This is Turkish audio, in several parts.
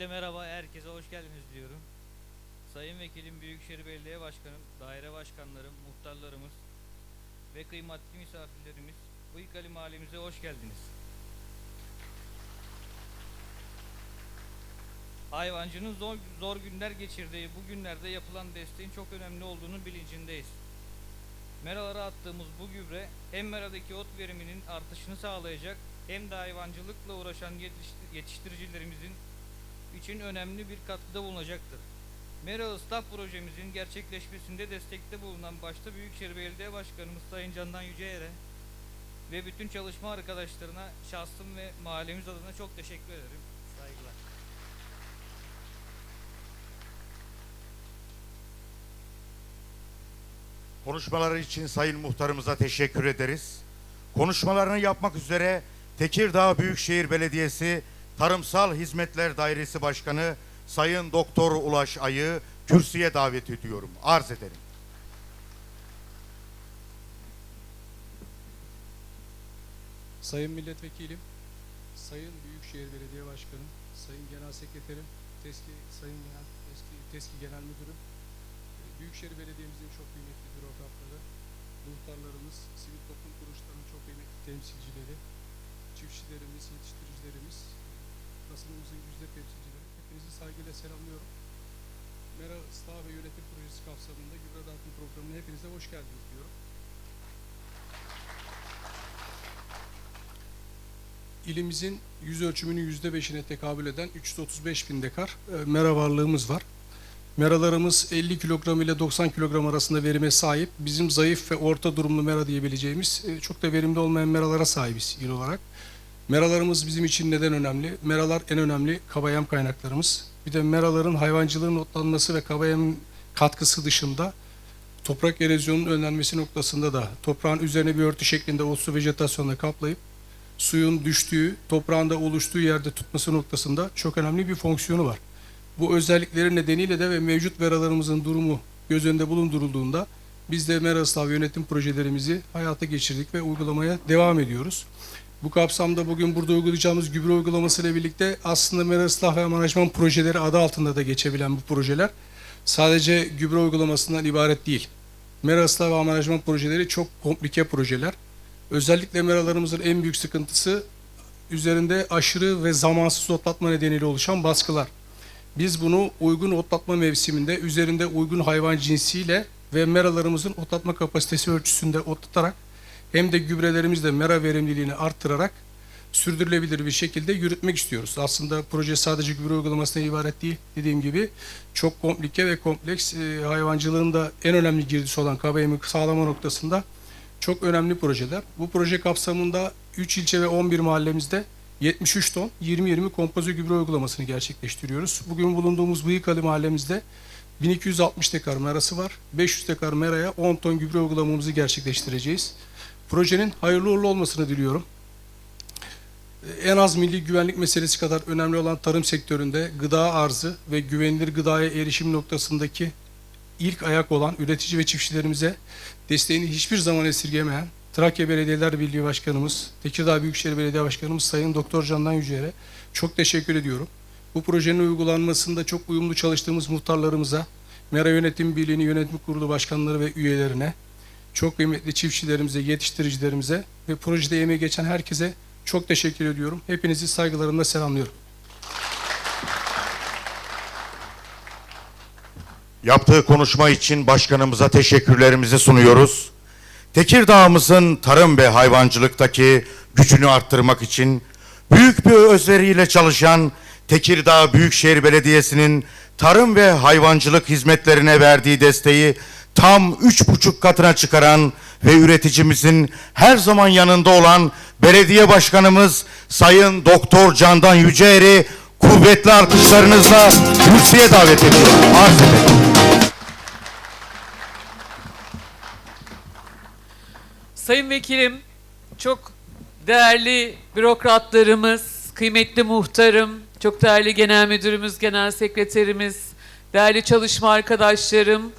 Öncelikle merhaba, herkese hoş geldiniz diyorum. Sayın Vekilim, Büyükşehir Belediye Başkanım, daire başkanlarım, muhtarlarımız ve kıymetli misafirlerimiz, Bıyıkali Mahallemize hoş geldiniz. Hayvancının zor, zor günler geçirdiği bu günlerde yapılan desteğin çok önemli olduğunu bilincindeyiz. Meralara attığımız bu gübre hem meradaki ot veriminin artışını sağlayacak hem de hayvancılıkla uğraşan yetişti- yetiştiricilerimizin için önemli bir katkıda bulunacaktır. Mera Islah projemizin gerçekleşmesinde destekte bulunan başta Büyükşehir Belediye Başkanımız Sayın Candan Yüceer'e ve bütün çalışma arkadaşlarına şahsım ve mahallemiz adına çok teşekkür ederim. Saygılar. Konuşmaları için Sayın Muhtarımıza teşekkür ederiz. Konuşmalarını yapmak üzere Tekirdağ Büyükşehir Belediyesi Tarımsal Hizmetler Dairesi Başkanı Sayın Doktor Ulaş Ay'ı kürsüye davet ediyorum. Arz ederim. Sayın Milletvekilim, Sayın Büyükşehir Belediye Başkanım, Sayın Genel Sekreterim, TESKİ, Sayın Genel, TESKİ, TESKİ Genel Müdürüm, Büyükşehir Belediye'mizin çok kıymetli bürokratları, muhtarlarımız, sivil toplum kuruluşlarının çok kıymetli temsilcileri, çiftçilerimiz, yetiştiricilerimiz, basınımızın yüzde temsilcileri, hepinizi saygıyla selamlıyorum. Mera Islah ve Yönetim Projesi kapsamında gübre dağıtım programına hepinize hoş geldiniz diyorum. İlimizin yüz ölçümünün yüzde beşine tekabül eden 335 bin dekar e, mera varlığımız var. Meralarımız 50 kilogram ile 90 kilogram arasında verime sahip. Bizim zayıf ve orta durumlu mera diyebileceğimiz e, çok da verimli olmayan meralara sahibiz il olarak. Meralarımız bizim için neden önemli? Meralar en önemli kabayem kaynaklarımız. Bir de meraların hayvancılığın otlanması ve kabayem katkısı dışında toprak erozyonunun önlenmesi noktasında da toprağın üzerine bir örtü şeklinde otsu vejetasyonla kaplayıp suyun düştüğü, toprağında oluştuğu yerde tutması noktasında çok önemli bir fonksiyonu var. Bu özellikleri nedeniyle de ve mevcut meralarımızın durumu göz önünde bulundurulduğunda biz de mera ıslah ve yönetim projelerimizi hayata geçirdik ve uygulamaya devam ediyoruz. Bu kapsamda bugün burada uygulayacağımız gübre uygulaması ile birlikte aslında mera ve aranjman projeleri adı altında da geçebilen bu projeler sadece gübre uygulamasından ibaret değil. Mera ve aranjman projeleri çok komplike projeler. Özellikle meralarımızın en büyük sıkıntısı üzerinde aşırı ve zamansız otlatma nedeniyle oluşan baskılar. Biz bunu uygun otlatma mevsiminde üzerinde uygun hayvan cinsiyle ve meralarımızın otlatma kapasitesi ölçüsünde otlatarak hem de gübrelerimizle mera verimliliğini arttırarak sürdürülebilir bir şekilde yürütmek istiyoruz. Aslında proje sadece gübre uygulamasına ibaret değil. Dediğim gibi çok komplike ve kompleks e, hayvancılığın da en önemli girdisi olan kabayemi sağlama noktasında çok önemli projeler. Bu proje kapsamında 3 ilçe ve 11 mahallemizde 73 ton 20-20 kompoze gübre uygulamasını gerçekleştiriyoruz. Bugün bulunduğumuz Bıyıkalı mahallemizde 1260 dekar merası var. 500 dekar meraya 10 ton gübre uygulamamızı gerçekleştireceğiz. Projenin hayırlı uğurlu olmasını diliyorum. En az milli güvenlik meselesi kadar önemli olan tarım sektöründe gıda arzı ve güvenilir gıdaya erişim noktasındaki ilk ayak olan üretici ve çiftçilerimize desteğini hiçbir zaman esirgemeyen Trakya Belediyeler Birliği Başkanımız, Tekirdağ Büyükşehir Belediye Başkanımız Sayın Doktor Candan Yücel'e çok teşekkür ediyorum. Bu projenin uygulanmasında çok uyumlu çalıştığımız muhtarlarımıza, Mera Yönetim Birliği'nin yönetim kurulu başkanları ve üyelerine, çok kıymetli çiftçilerimize, yetiştiricilerimize ve projede emeği geçen herkese çok teşekkür ediyorum. Hepinizi saygılarımla selamlıyorum. Yaptığı konuşma için başkanımıza teşekkürlerimizi sunuyoruz. Tekirdağ'ımızın tarım ve hayvancılıktaki gücünü arttırmak için büyük bir özveriyle çalışan Tekirdağ Büyükşehir Belediyesi'nin tarım ve hayvancılık hizmetlerine verdiği desteği tam üç buçuk katına çıkaran ve üreticimizin her zaman yanında olan belediye başkanımız Sayın Doktor Candan Yüceer'i kuvvetli alkışlarınızla kürsüye davet ediyorum. Arz ederim. Sayın Vekilim, çok değerli bürokratlarımız, kıymetli muhtarım, çok değerli genel müdürümüz, genel sekreterimiz, değerli çalışma arkadaşlarım,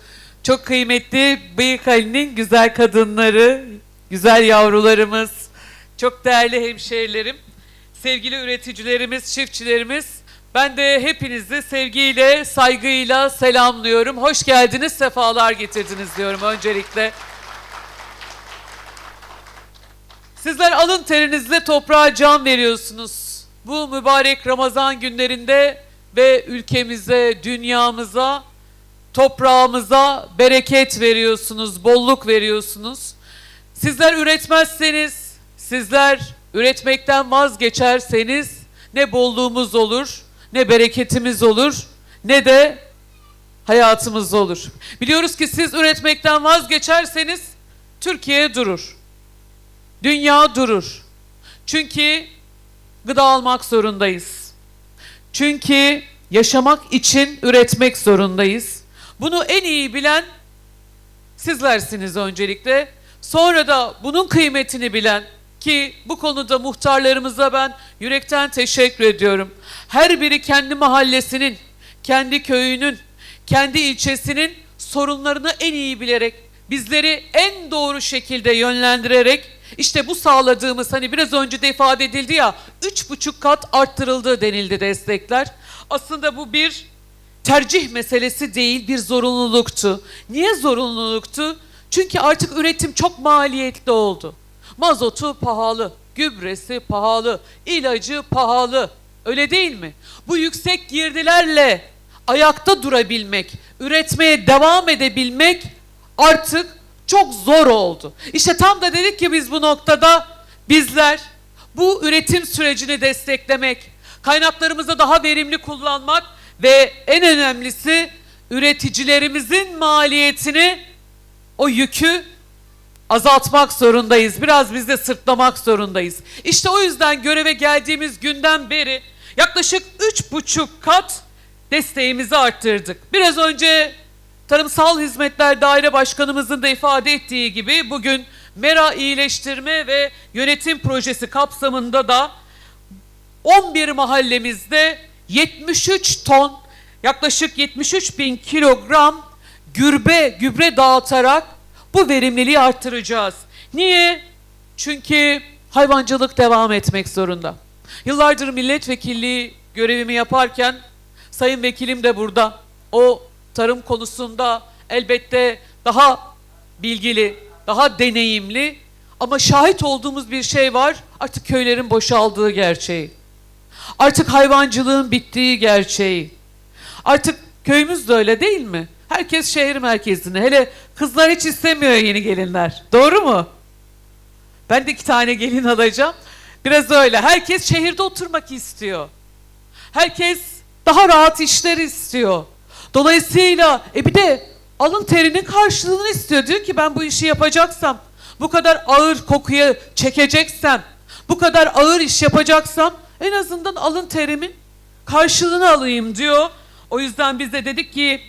çok kıymetli Bıyık Ali'nin güzel kadınları, güzel yavrularımız, çok değerli hemşehrilerim, sevgili üreticilerimiz, çiftçilerimiz, Ben de hepinizi sevgiyle, saygıyla selamlıyorum. Hoş geldiniz, sefalar getirdiniz diyorum öncelikle. Sizler alın terinizle toprağa can veriyorsunuz. Bu mübarek Ramazan günlerinde ve ülkemize, dünyamıza, toprağımıza bereket veriyorsunuz, bolluk veriyorsunuz. Sizler üretmezseniz, sizler üretmekten vazgeçerseniz ne bolluğumuz olur, ne bereketimiz olur, ne de hayatımız olur. Biliyoruz ki siz üretmekten vazgeçerseniz Türkiye durur. Dünya durur. Çünkü gıda almak zorundayız. Çünkü yaşamak için üretmek zorundayız. Bunu en iyi bilen sizlersiniz öncelikle. Sonra da bunun kıymetini bilen ki bu konuda muhtarlarımıza ben yürekten teşekkür ediyorum. Her biri kendi mahallesinin, kendi köyünün, kendi ilçesinin sorunlarını en iyi bilerek, bizleri en doğru şekilde yönlendirerek işte bu sağladığımız hani biraz önce de ifade edildi ya üç buçuk kat arttırıldı denildi destekler. Aslında bu bir tercih meselesi değil bir zorunluluktu. Niye zorunluluktu? Çünkü artık üretim çok maliyetli oldu. Mazotu pahalı, gübresi pahalı, ilacı pahalı. Öyle değil mi? Bu yüksek girdilerle ayakta durabilmek, üretmeye devam edebilmek artık çok zor oldu. İşte tam da dedik ki biz bu noktada bizler bu üretim sürecini desteklemek, kaynaklarımızı daha verimli kullanmak ve en önemlisi üreticilerimizin maliyetini, o yükü azaltmak zorundayız. Biraz biz de sırtlamak zorundayız. İşte o yüzden göreve geldiğimiz günden beri yaklaşık üç buçuk kat desteğimizi arttırdık. Biraz önce Tarımsal Hizmetler Daire Başkanımızın da ifade ettiği gibi bugün Mera İyileştirme ve Yönetim Projesi kapsamında da 11 mahallemizde 73 ton yaklaşık 73 bin kilogram gübre gübre dağıtarak bu verimliliği arttıracağız. Niye? Çünkü hayvancılık devam etmek zorunda. Yıllardır milletvekilliği görevimi yaparken sayın vekilim de burada. O tarım konusunda elbette daha bilgili, daha deneyimli ama şahit olduğumuz bir şey var. Artık köylerin boşaldığı gerçeği. Artık hayvancılığın bittiği gerçeği. Artık köyümüz de öyle değil mi? Herkes şehir merkezine. Hele kızlar hiç istemiyor yeni gelinler. Doğru mu? Ben de iki tane gelin alacağım. Biraz öyle. Herkes şehirde oturmak istiyor. Herkes daha rahat işler istiyor. Dolayısıyla e bir de alın terinin karşılığını istiyor. Diyor ki ben bu işi yapacaksam, bu kadar ağır kokuya çekeceksem, bu kadar ağır iş yapacaksam en azından alın terimin karşılığını alayım diyor. O yüzden biz de dedik ki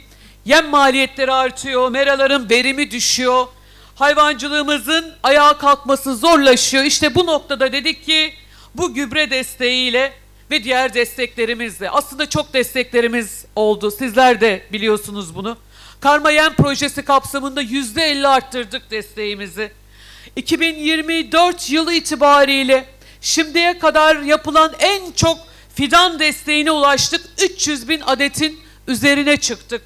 yem maliyetleri artıyor, meraların verimi düşüyor. Hayvancılığımızın ayağa kalkması zorlaşıyor. İşte bu noktada dedik ki bu gübre desteğiyle ve diğer desteklerimizle aslında çok desteklerimiz oldu. Sizler de biliyorsunuz bunu. Karma Yem projesi kapsamında yüzde elli arttırdık desteğimizi. 2024 yılı itibariyle şimdiye kadar yapılan en çok fidan desteğine ulaştık. 300 bin adetin üzerine çıktık.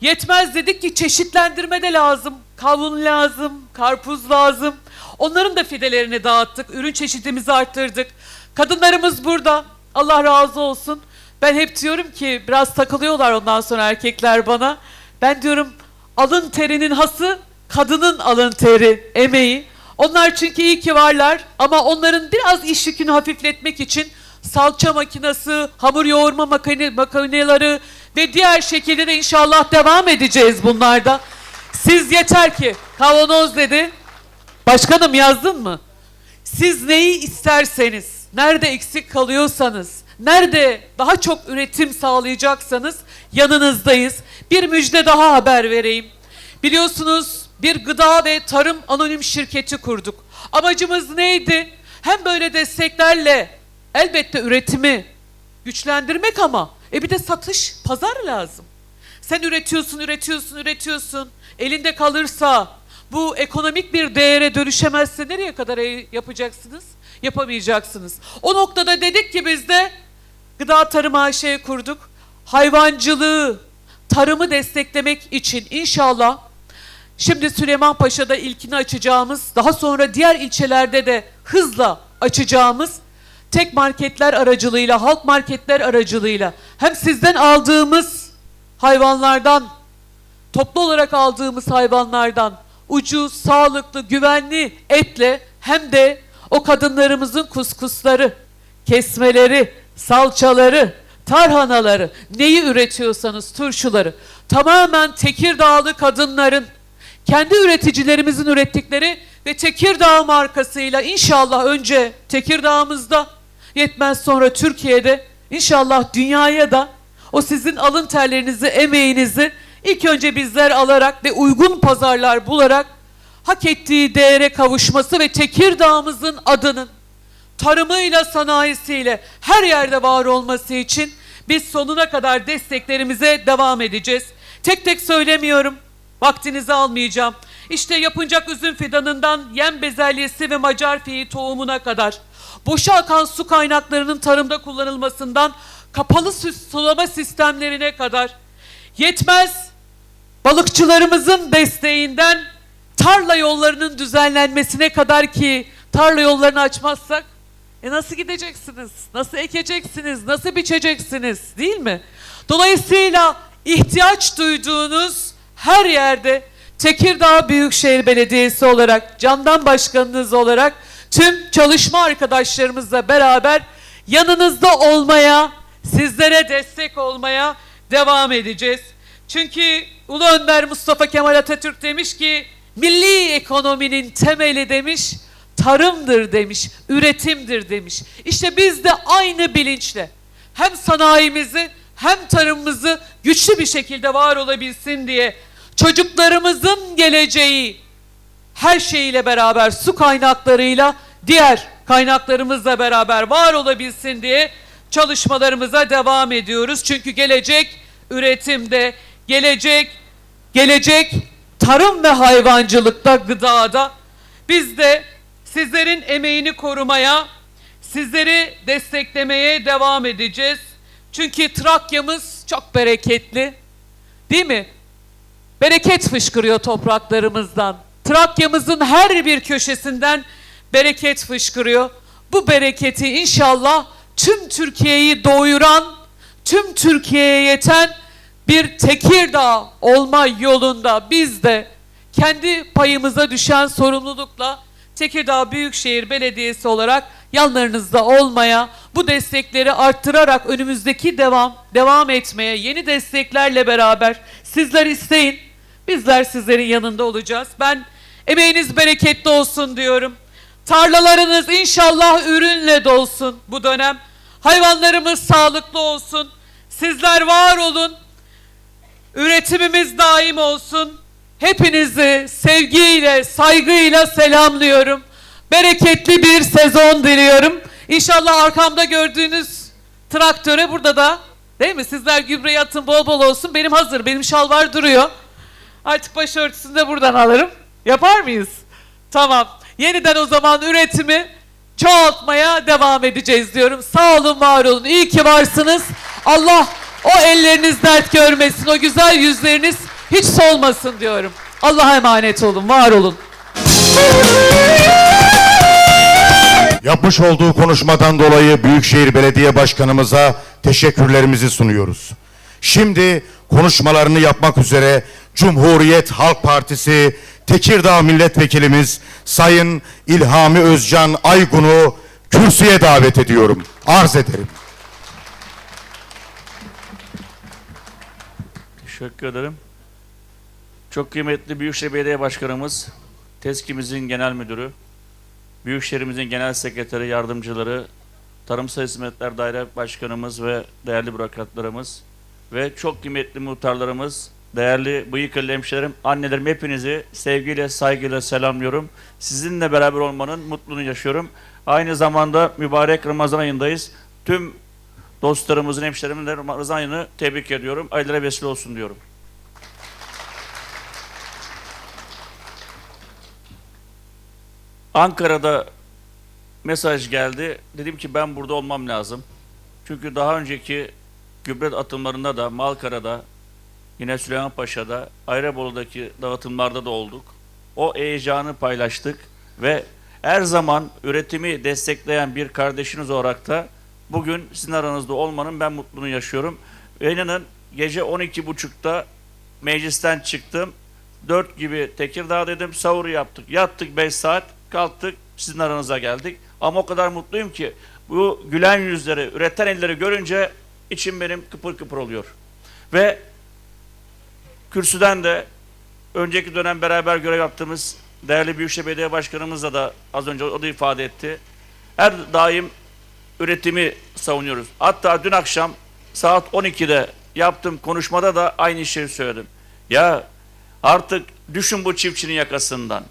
Yetmez dedik ki çeşitlendirme de lazım. Kavun lazım, karpuz lazım. Onların da fidelerini dağıttık. Ürün çeşitimizi arttırdık. Kadınlarımız burada. Allah razı olsun. Ben hep diyorum ki biraz takılıyorlar ondan sonra erkekler bana. Ben diyorum alın terinin hası kadının alın teri, emeği. Onlar çünkü iyi ki varlar ama onların biraz iş yükünü hafifletmek için salça makinesi, hamur yoğurma makine, makineleri ve diğer şekilde de inşallah devam edeceğiz bunlarda. Siz yeter ki kavanoz dedi. Başkanım yazdın mı? Siz neyi isterseniz, nerede eksik kalıyorsanız, nerede daha çok üretim sağlayacaksanız yanınızdayız. Bir müjde daha haber vereyim. Biliyorsunuz bir gıda ve tarım anonim şirketi kurduk. Amacımız neydi? Hem böyle desteklerle elbette üretimi güçlendirmek ama e bir de satış, pazar lazım. Sen üretiyorsun, üretiyorsun, üretiyorsun. Elinde kalırsa bu ekonomik bir değere dönüşemezse nereye kadar yapacaksınız? Yapamayacaksınız. O noktada dedik ki biz de Gıda Tarım AŞ kurduk. Hayvancılığı, tarımı desteklemek için inşallah şimdi Süleymanpaşa'da ilkini açacağımız, daha sonra diğer ilçelerde de hızla açacağımız tek marketler aracılığıyla, halk marketler aracılığıyla hem sizden aldığımız hayvanlardan, toplu olarak aldığımız hayvanlardan ucuz, sağlıklı, güvenli etle hem de o kadınlarımızın kuskusları, kesmeleri, salçaları, tarhanaları, neyi üretiyorsanız turşuları tamamen Tekirdağlı kadınların kendi üreticilerimizin ürettikleri ve Tekirdağ markasıyla inşallah önce Tekirdağ'ımızda yetmez sonra Türkiye'de inşallah dünyaya da o sizin alın terlerinizi, emeğinizi ilk önce bizler alarak ve uygun pazarlar bularak hak ettiği değere kavuşması ve Tekirdağ'ımızın adının tarımıyla sanayisiyle her yerde var olması için biz sonuna kadar desteklerimize devam edeceğiz. Tek tek söylemiyorum. Vaktinizi almayacağım. İşte yapıncak üzüm fidanından yem bezelyesi ve macar fiyi tohumuna kadar boşa akan su kaynaklarının tarımda kullanılmasından kapalı su- sulama sistemlerine kadar yetmez balıkçılarımızın desteğinden tarla yollarının düzenlenmesine kadar ki tarla yollarını açmazsak e nasıl gideceksiniz? Nasıl ekeceksiniz? Nasıl biçeceksiniz? Değil mi? Dolayısıyla ihtiyaç duyduğunuz her yerde Tekirdağ Büyükşehir Belediyesi olarak, Candan Başkanınız olarak tüm çalışma arkadaşlarımızla beraber yanınızda olmaya, sizlere destek olmaya devam edeceğiz. Çünkü Ulu Önder Mustafa Kemal Atatürk demiş ki milli ekonominin temeli demiş tarımdır demiş, üretimdir demiş. İşte biz de aynı bilinçle hem sanayimizi hem tarımımızı güçlü bir şekilde var olabilsin diye çocuklarımızın geleceği her şeyiyle beraber su kaynaklarıyla diğer kaynaklarımızla beraber var olabilsin diye çalışmalarımıza devam ediyoruz. Çünkü gelecek üretimde, gelecek gelecek tarım ve hayvancılıkta, gıdada biz de sizlerin emeğini korumaya, sizleri desteklemeye devam edeceğiz. Çünkü Trakya'mız çok bereketli. Değil mi? Bereket fışkırıyor topraklarımızdan. Trakya'mızın her bir köşesinden bereket fışkırıyor. Bu bereketi inşallah tüm Türkiye'yi doyuran, tüm Türkiye'ye yeten bir Tekirdağ olma yolunda biz de kendi payımıza düşen sorumlulukla Tekirdağ Büyükşehir Belediyesi olarak yanlarınızda olmaya, bu destekleri arttırarak önümüzdeki devam devam etmeye, yeni desteklerle beraber sizler isteyin. Bizler sizlerin yanında olacağız. Ben emeğiniz bereketli olsun diyorum. Tarlalarınız inşallah ürünle dolsun bu dönem. Hayvanlarımız sağlıklı olsun. Sizler var olun. Üretimimiz daim olsun. Hepinizi sevgiyle, saygıyla selamlıyorum. Bereketli bir sezon diliyorum. İnşallah arkamda gördüğünüz traktöre burada da değil mi? Sizler gübreyi atın bol bol olsun. Benim hazır. Benim şalvar duruyor. Artık başörtüsünü de buradan alırım. Yapar mıyız? Tamam. Yeniden o zaman üretimi çoğaltmaya devam edeceğiz diyorum. Sağ olun, var olun. İyi ki varsınız. Allah o elleriniz dert görmesin. O güzel yüzleriniz hiç solmasın diyorum. Allah'a emanet olun, var olun. Yapmış olduğu konuşmadan dolayı Büyükşehir Belediye Başkanımıza teşekkürlerimizi sunuyoruz. Şimdi konuşmalarını yapmak üzere Cumhuriyet Halk Partisi Tekirdağ Milletvekilimiz Sayın İlhami Özcan Aygun'u kürsüye davet ediyorum. Arz ederim. Teşekkür ederim. Çok kıymetli Büyükşehir Belediye Başkanımız, TESKİ'mizin genel müdürü, Büyükşehirimizin genel sekreteri, yardımcıları, Tarımsal Hizmetler Daire Başkanımız ve değerli bürokratlarımız ve çok kıymetli muhtarlarımız, değerli Bıyıklı hemşehrilerim, annelerim hepinizi sevgiyle, saygıyla selamlıyorum. Sizinle beraber olmanın mutluluğunu yaşıyorum. Aynı zamanda mübarek Ramazan ayındayız. Tüm dostlarımızın, hemşehrilerimizin de Ramazan ayını tebrik ediyorum. Aylara vesile olsun diyorum. Ankara'da mesaj geldi. Dedim ki ben burada olmam lazım. Çünkü daha önceki gübre atımlarında da Malkara'da yine Süleymanpaşa'da Ayrabolu'daki dağıtımlarda da olduk. O heyecanı paylaştık ve her zaman üretimi destekleyen bir kardeşiniz olarak da bugün sizin aranızda olmanın ben mutluluğunu yaşıyorum. Ve gece 12.30'da meclisten çıktım. 4 gibi Tekirdağ dedim, sahur yaptık. Yattık 5 saat, kalktık, sizin aranıza geldik. Ama o kadar mutluyum ki bu gülen yüzleri, üreten elleri görünce içim benim kıpır kıpır oluyor. Ve kürsüden de önceki dönem beraber görev yaptığımız değerli Büyükşehir Belediye Başkanımızla da az önce o da ifade etti. Her daim üretimi savunuyoruz. Hatta dün akşam saat 12'de yaptığım konuşmada da aynı şeyi söyledim. Ya artık düşün bu çiftçinin yakasından.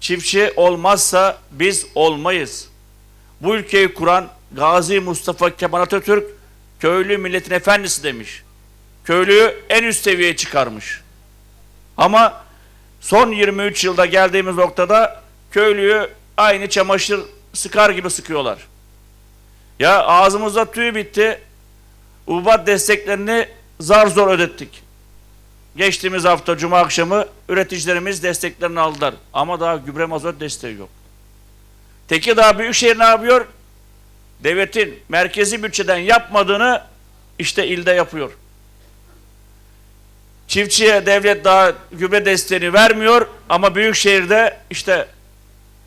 Çiftçi olmazsa biz olmayız. Bu ülkeyi kuran Gazi Mustafa Kemal Atatürk köylü milletin efendisi demiş. Köylüyü en üst seviyeye çıkarmış. Ama son 23 yılda geldiğimiz noktada köylüyü aynı çamaşır sıkar gibi sıkıyorlar. Ya ağzımızda tüy bitti. Ubat desteklerini zar zor ödettik. Geçtiğimiz hafta cuma akşamı üreticilerimiz desteklerini aldılar. Ama daha gübre mazot desteği yok. Tekirdağ Büyükşehir ne yapıyor? Devletin merkezi bütçeden yapmadığını işte ilde yapıyor. Çiftçiye devlet daha gübre desteğini vermiyor ama Büyükşehir'de işte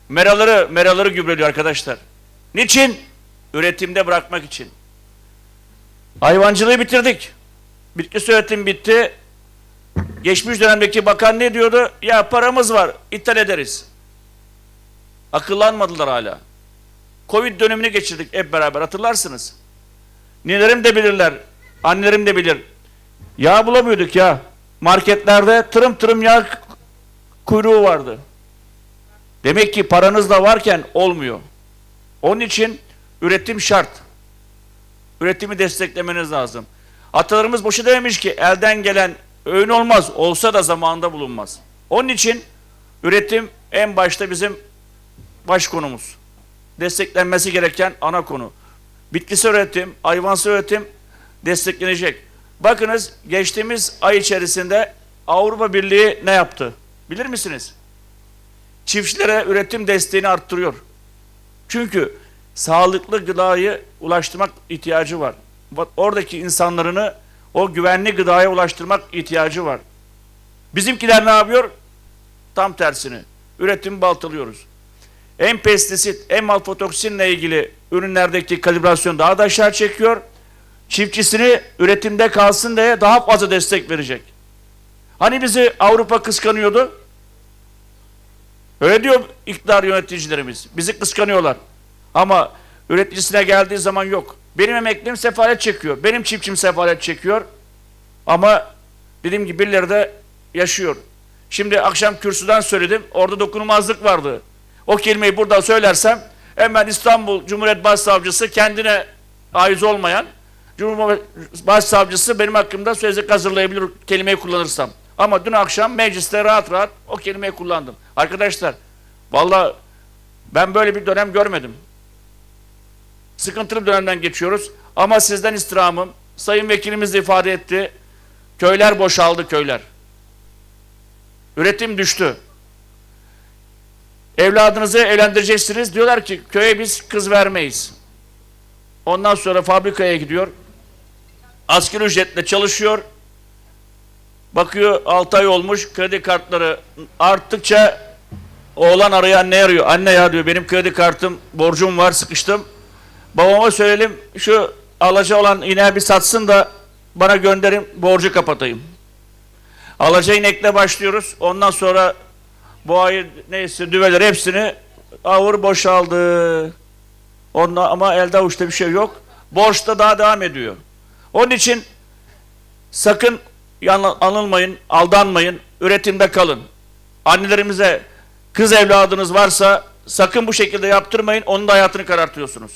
meraları meraları gübreliyor arkadaşlar. Niçin? Üretimde bırakmak için. Hayvancılığı bitirdik. Bitki üretim bitti. Geçmiş dönemdeki bakan ne diyordu? Ya paramız var, ithal ederiz. Akıllanmadılar hala. Covid dönemini geçirdik hep beraber hatırlarsınız. Nelerim de bilirler, annelerim de bilir. Yağ bulamıyorduk ya. Marketlerde tırım tırım yağ kuyruğu vardı. Demek ki paranız da varken olmuyor. Onun için üretim şart. Üretimi desteklemeniz lazım. Atalarımız boşa dememiş ki elden gelen öğün olmaz. Olsa da zamanında bulunmaz. Onun için üretim en başta bizim baş konumuz. Desteklenmesi gereken ana konu. Bitkisel üretim, hayvansal üretim desteklenecek. Bakınız geçtiğimiz ay içerisinde Avrupa Birliği ne yaptı? Bilir misiniz? Çiftçilere üretim desteğini arttırıyor. Çünkü sağlıklı gıdayı ulaştırmak ihtiyacı var. Oradaki insanlarını o güvenli gıdaya ulaştırmak ihtiyacı var. Bizimkiler ne yapıyor? Tam tersini. Üretimi baltalıyoruz. Hem pestisit hem aflatoksinle ilgili ürünlerdeki kalibrasyon daha da aşağı çekiyor. Çiftçisini üretimde kalsın diye daha fazla destek verecek. Hani bizi Avrupa kıskanıyordu? Öyle diyor iktidar yöneticilerimiz. Bizi kıskanıyorlar. Ama üreticisine geldiği zaman yok. Benim emeklim sefalet çekiyor. Benim çiftçim sefalet çekiyor. Ama dediğim gibi birileri de yaşıyor. Şimdi akşam kürsüden söyledim. Orada dokunulmazlık vardı. O kelimeyi burada söylersem hemen İstanbul Cumhuriyet Başsavcısı kendine aiz olmayan Cumhurbaşkanı Başsavcısı benim hakkımda sözlük hazırlayabilir kelimeyi kullanırsam. Ama dün akşam mecliste rahat rahat o kelimeyi kullandım. Arkadaşlar vallahi ben böyle bir dönem görmedim. Sıkıntılı dönemden geçiyoruz. Ama sizden istirhamım, Sayın Vekilimiz de ifade etti. Köyler boşaldı köyler. Üretim düştü. Evladınızı evlendireceksiniz. Diyorlar ki köye biz kız vermeyiz. Ondan sonra fabrikaya gidiyor. Asgari ücretle çalışıyor. Bakıyor 6 ay olmuş kredi kartları arttıkça oğlan arayan ne arıyor? Anne ya diyor benim kredi kartım borcum var sıkıştım. Babama söyleyelim şu alaca olan ineği bir satsın da bana gönderin borcu kapatayım. Alaca inekle başlıyoruz. Ondan sonra bu ayı neyse düveler hepsini avur boşaldı. Onunla, ama elde avuçta bir şey yok. Borç da daha devam ediyor. Onun için sakın anılmayın, aldanmayın, üretimde kalın. Annelerimize kız evladınız varsa sakın bu şekilde yaptırmayın, onun da hayatını karartıyorsunuz.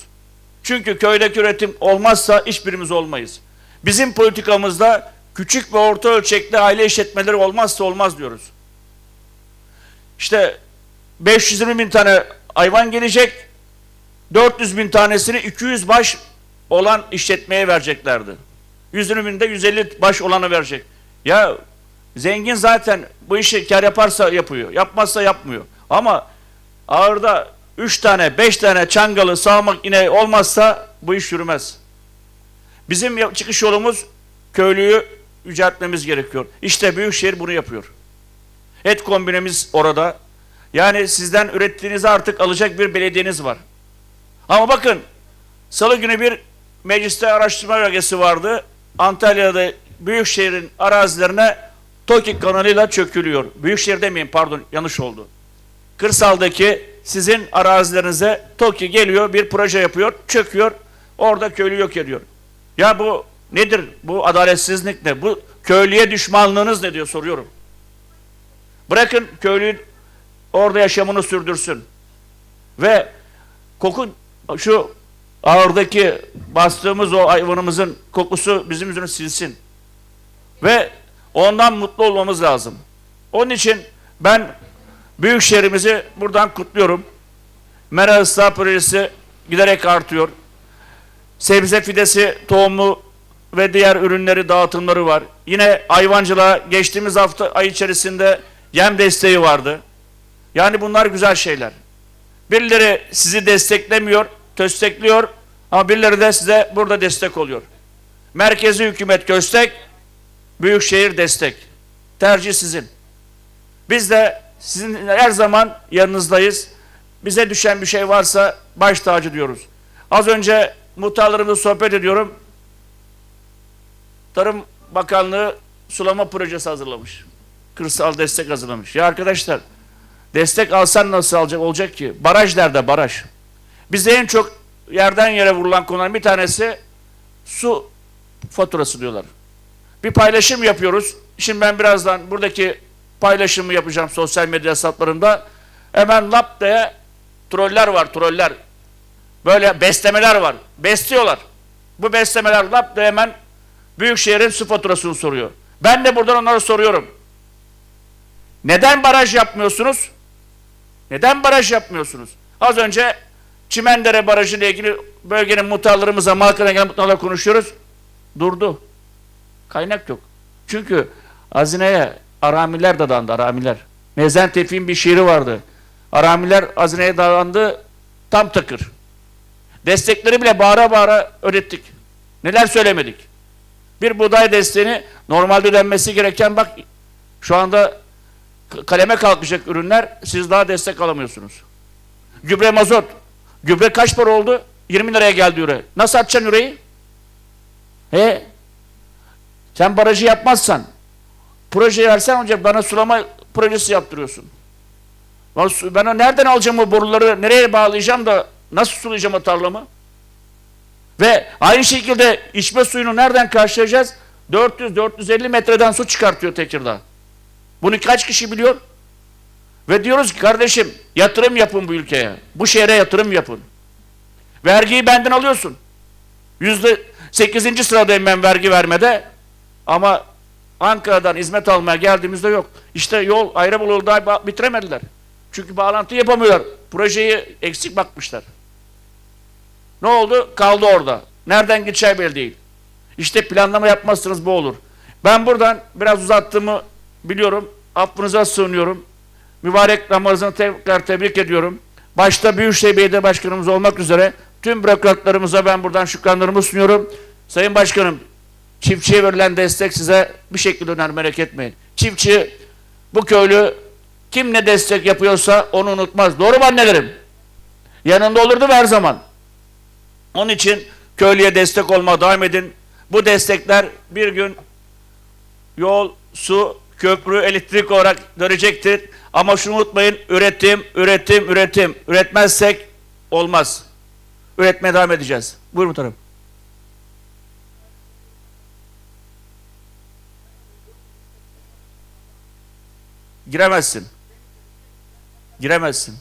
Çünkü köydeki üretim olmazsa hiçbirimiz olmayız. Bizim politikamızda küçük ve orta ölçekli aile işletmeleri olmazsa olmaz diyoruz. İşte 520 bin tane hayvan gelecek, 400 bin tanesini 200 baş olan işletmeye vereceklerdi. Yüzünün binde 150 baş olanı verecek. Ya zengin zaten bu işi kar yaparsa yapıyor. Yapmazsa yapmıyor. Ama ağırda 3 tane 5 tane çangalı sağmak yine olmazsa bu iş yürümez. Bizim çıkış yolumuz köylüyü yüceltmemiz gerekiyor. İşte Büyükşehir bunu yapıyor. Et kombinemiz orada. Yani sizden ürettiğinizi artık alacak bir belediyeniz var. Ama bakın salı günü bir mecliste araştırma bölgesi vardı. Antalya'da Büyükşehir'in arazilerine TOKİ kanalıyla çökülüyor. Büyükşehir demeyeyim pardon yanlış oldu. Kırsaldaki sizin arazilerinize TOKİ geliyor bir proje yapıyor çöküyor orada köylü yok ediyor. Ya bu nedir? Bu adaletsizlik ne? Bu köylüye düşmanlığınız ne diyor soruyorum. Bırakın köylü orada yaşamını sürdürsün. Ve koku şu ağırdaki bastığımız o hayvanımızın kokusu bizim yüzünü silsin. Ve ondan mutlu olmamız lazım. Onun için ben büyük şehrimizi buradan kutluyorum. Mera ıslah projesi giderek artıyor. Sebze fidesi, tohumu ve diğer ürünleri dağıtımları var. Yine hayvancılığa geçtiğimiz hafta ay içerisinde yem desteği vardı. Yani bunlar güzel şeyler. Birileri sizi desteklemiyor, destekliyor ama birileri de size burada destek oluyor. Merkezi hükümet köstek, büyükşehir destek. Tercih sizin. Biz de sizin her zaman yanınızdayız. Bize düşen bir şey varsa baş tacı diyoruz. Az önce muhtarlarımızla sohbet ediyorum. Tarım Bakanlığı sulama projesi hazırlamış. Kırsal destek hazırlamış. Ya arkadaşlar destek alsan nasıl alacak olacak ki? Baraj nerede baraj? Bize en çok yerden yere vurulan konuların bir tanesi su faturası diyorlar. Bir paylaşım yapıyoruz. Şimdi ben birazdan buradaki paylaşımı yapacağım sosyal medya hesaplarımda. Hemen lap diye troller var troller. Böyle beslemeler var. Besliyorlar. Bu beslemeler lap diye hemen Büyükşehir'in su faturasını soruyor. Ben de buradan onlara soruyorum. Neden baraj yapmıyorsunuz? Neden baraj yapmıyorsunuz? Az önce Çimendere Barajı ile ilgili bölgenin muhtarlarımızla, Malka'na gelen muhtarlarla konuşuyoruz. Durdu. Kaynak yok. Çünkü hazineye aramiler dadandı, aramiler. Mezen bir şiiri vardı. Aramiler hazineye dadandı, tam takır. Destekleri bile bağıra bağıra ödettik. Neler söylemedik. Bir buğday desteğini normalde ödenmesi gereken bak şu anda kaleme kalkacak ürünler siz daha destek alamıyorsunuz. Gübre mazot. Gübre kaç para oldu? 20 liraya geldi üre. Nasıl atacaksın üreyi? He? Sen barajı yapmazsan projeyi versen önce bana sulama projesi yaptırıyorsun. Ben o nereden alacağım o boruları, nereye bağlayacağım da nasıl sulayacağım o tarlamı? Ve aynı şekilde içme suyunu nereden karşılayacağız? 400-450 metreden su çıkartıyor Tekirdağ. Bunu kaç kişi biliyor? Ve diyoruz ki kardeşim yatırım yapın bu ülkeye. Bu şehre yatırım yapın. Vergiyi benden alıyorsun. Yüzde sekizinci sıradayım ben vergi vermede. Ama Ankara'dan hizmet almaya geldiğimizde yok. İşte yol Ayrabolu daha bitiremediler. Çünkü bağlantı yapamıyorlar. Projeyi eksik bakmışlar. Ne oldu? Kaldı orada. Nereden gideceği belli değil. İşte planlama yapmazsanız bu olur. Ben buradan biraz uzattığımı biliyorum. Affınıza sığınıyorum. Mübarek Ramazan'ı tekrar tebrik ediyorum. Başta Büyükşehir Belediye Başkanımız olmak üzere tüm bürokratlarımıza ben buradan şükranlarımı sunuyorum. Sayın Başkanım, çiftçiye verilen destek size bir şekilde öner merak etmeyin. Çiftçi, bu köylü kim ne destek yapıyorsa onu unutmaz. Doğru mu annelerim? Yanında olurdu her zaman. Onun için köylüye destek olmaya devam edin. Bu destekler bir gün yol, su, köprü, elektrik olarak dönecektir. Ama şunu unutmayın, üretim, üretim, üretim. Üretmezsek olmaz. Üretmeye devam edeceğiz. Buyurun muhtarım. Giremezsin. Giremezsin.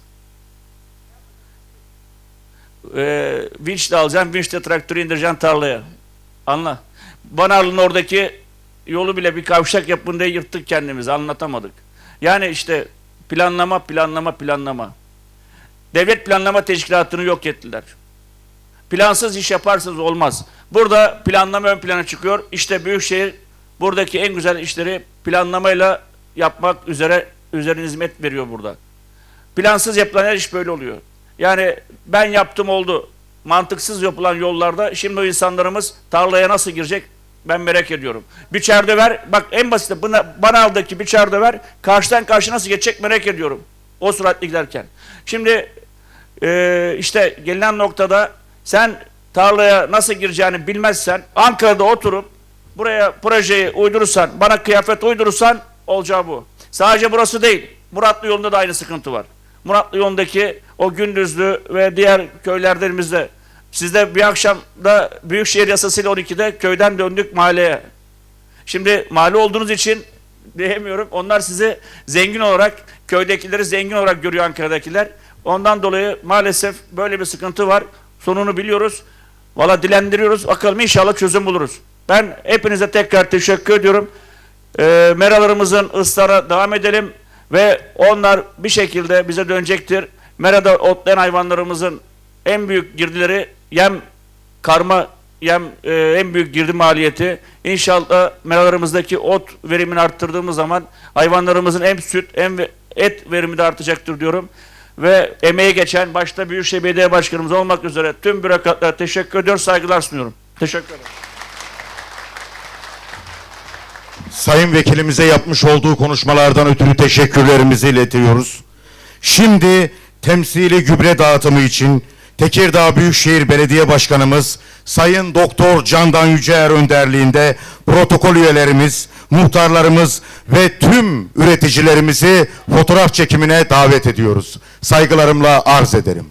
Ee, vinçle alacaksın, vinçle traktörü indireceksin tarlaya. Anla. Banarlı'nın oradaki yolu bile bir kavşak yapın diye yırttık kendimizi, anlatamadık. Yani işte planlama, planlama, planlama. Devlet Planlama Teşkilatı'nı yok ettiler. Plansız iş yaparsanız olmaz. Burada planlama ön plana çıkıyor. İşte Büyükşehir buradaki en güzel işleri planlamayla yapmak üzere üzerine hizmet veriyor burada. Plansız yapılan her iş böyle oluyor. Yani ben yaptım oldu. Mantıksız yapılan yollarda şimdi o insanlarımız tarlaya nasıl girecek ben merak ediyorum. Bir çerdever bak en basit bana, aldaki bir çerdever karşıdan karşı nasıl geçecek merak ediyorum. O süratle giderken. Şimdi e, işte gelinen noktada sen tarlaya nasıl gireceğini bilmezsen Ankara'da oturup buraya projeyi uydurursan bana kıyafet uydurursan olacağı bu. Sadece burası değil. Muratlı yolunda da aynı sıkıntı var. Muratlı yolundaki o Gündüzlü ve diğer köylerimizde sizde bir akşam da Büyükşehir Yasası'yla 12'de köyden döndük mahalleye. Şimdi mahalle olduğunuz için diyemiyorum. Onlar sizi zengin olarak, köydekileri zengin olarak görüyor Ankara'dakiler. Ondan dolayı maalesef böyle bir sıkıntı var. Sonunu biliyoruz. Valla dilendiriyoruz. Bakalım inşallah çözüm buluruz. Ben hepinize tekrar teşekkür ediyorum. Ee, meralarımızın ıslara devam edelim ve onlar bir şekilde bize dönecektir. Merada otlayan hayvanlarımızın en büyük girdileri yem karma yem e, en büyük girdi maliyeti. İnşallah meralarımızdaki ot verimini arttırdığımız zaman hayvanlarımızın hem süt hem et verimi de artacaktır diyorum. Ve emeği geçen başta Büyükşehir Belediye Başkanımız olmak üzere tüm bürokratlara teşekkür ediyor, saygılar sunuyorum. Teşekkür ederim. Sayın vekilimize yapmış olduğu konuşmalardan ötürü teşekkürlerimizi iletiyoruz. Şimdi temsili gübre dağıtımı için Tekirdağ Büyükşehir Belediye Başkanımız Sayın Doktor Candan Yüceer önderliğinde protokol üyelerimiz, muhtarlarımız ve tüm üreticilerimizi fotoğraf çekimine davet ediyoruz. Saygılarımla arz ederim.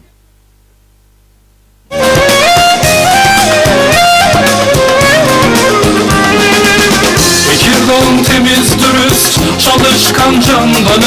Tekirdağ temiz dürüst çalışkan candanı